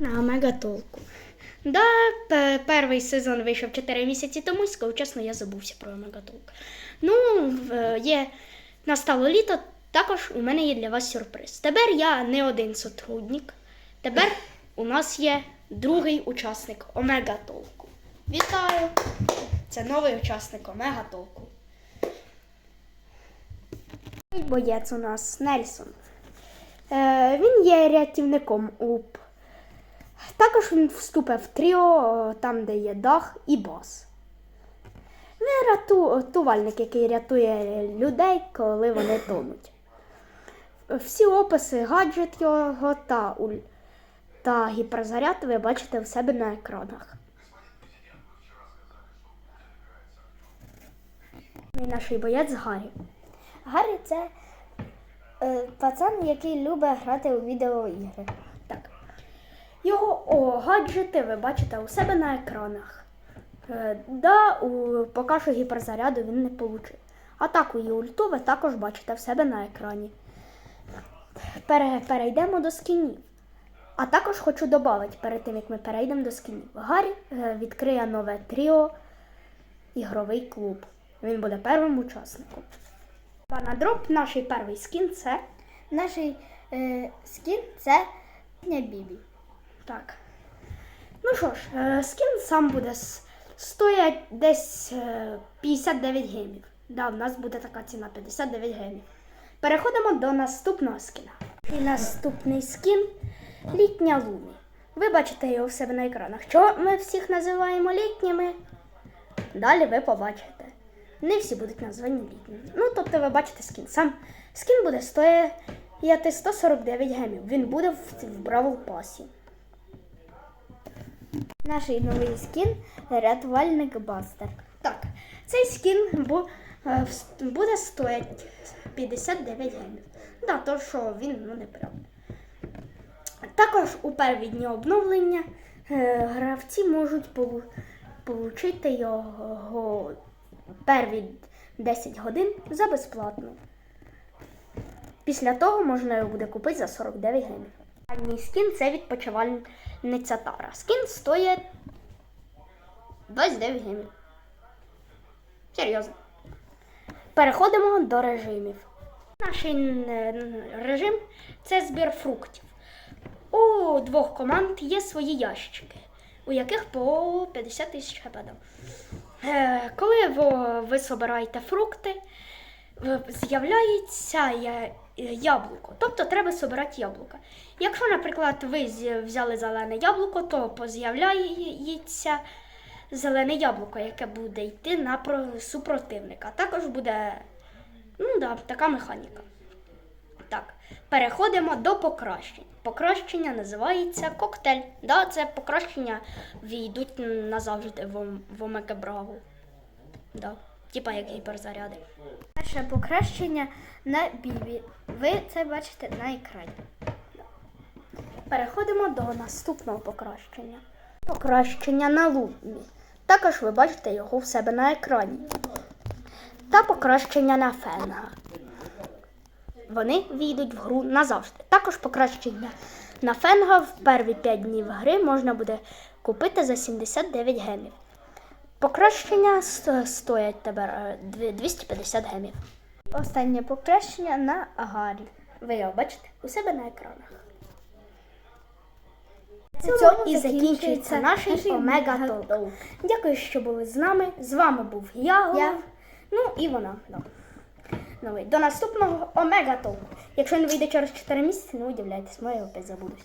на Омега Толку. Да, перший сезон вийшов 4 місяці тому, і чесно, я забувся про Омегатолк. Ну, є, настало літо, також у мене є для вас сюрприз. Тепер я не один сотрудник. Тепер у нас є другий учасник Омега Толку. Вітаю! Це новий учасник Омега Толку. Боєць у нас Нельсон. Е, він є рятівником УП. Також він вступив в тріо, е, там, де є дах і бас. Він рятувальник, який рятує людей, коли вони тонуть. Всі описи, гаджет його та, та гіперзаряд ви бачите в себе на екранах. Наш боєць Гаррі. Гаррі це е, пацан, який любить грати у відеоігри. Його о, гаджети ви бачите у себе на екранах. Е, да, у, поки що гіперзаряду він не получив. Атаку і ульту ви також бачите в себе на екрані. Пере, перейдемо до скінів. А також хочу додати перед тим, як ми перейдемо до скінів. Гаррі е, відкриє нове тріо ігровий клуб. Він буде першим учасником. На дроп наш перший скін це Наш е, скін це Бібі. Так. Ну що ж, е, скін сам буде стоять десь е, 59 гемів. Да, в нас буде така ціна 59 гемів. Переходимо до наступного скіна. І наступний скін літня Лумі. Ви бачите його в себе на екранах. Чого ми всіх називаємо літніми? Далі ви побачите. Не всі будуть названі літніми. Ну, тобто ви бачите скін. Сам скін буде стояти 149 гемів. Він буде в, в Бравл Пасі. Наш новий скін рятувальник Бастер. Так, цей скін е, буде стояти 59 гемів. Да, то що він ну не прям. Також у перві дні обновлення е, гравці можуть получити його перві 10 годин за безплатно. Після того можна його буде купити за 49 гемів. Останній скін це відпочивальниця Тара. Скін стоїть 29 гемів. Серйозно. Переходимо до режимів. Наш режим це збір фруктів. У двох команд є свої ящики, у яких по 50 тисяч. Е, Коли ви, собираєте фрукти, з'являється яблуко. Тобто треба собирати яблука. Якщо, наприклад, ви взяли зелене яблуко, то з'являється зелене яблуко, яке буде йти на супротивника. Також буде ну, да, така механіка. Так, переходимо до покращень. Покращення називається коктейль. Да, це покращення війдуть назавжди в, Ом- в Омега Браво. Да. Типа як гіперзаряди. Перше покращення на Бібі. Ви це бачите на екрані. Переходимо до наступного покращення. Покращення на лумі. Також ви бачите його в себе на екрані. Та покращення на фенга. Вони війдуть в гру назавжди. Також покращення на фенга в перві 5 днів гри можна буде купити за 79 гемів. Покращення стоять тепер е, 250 гемів. Останнє покращення на Гаррі. Ви його бачите у себе на екранах. На цьому і закінчується наш Омега Толк. Дякую, що були з нами. З вами був я, Я. ну і вона. Новий. До наступного Омега Толку. Якщо він вийде через 4 місяці, не удивляйтесь, ми його опять забудуть.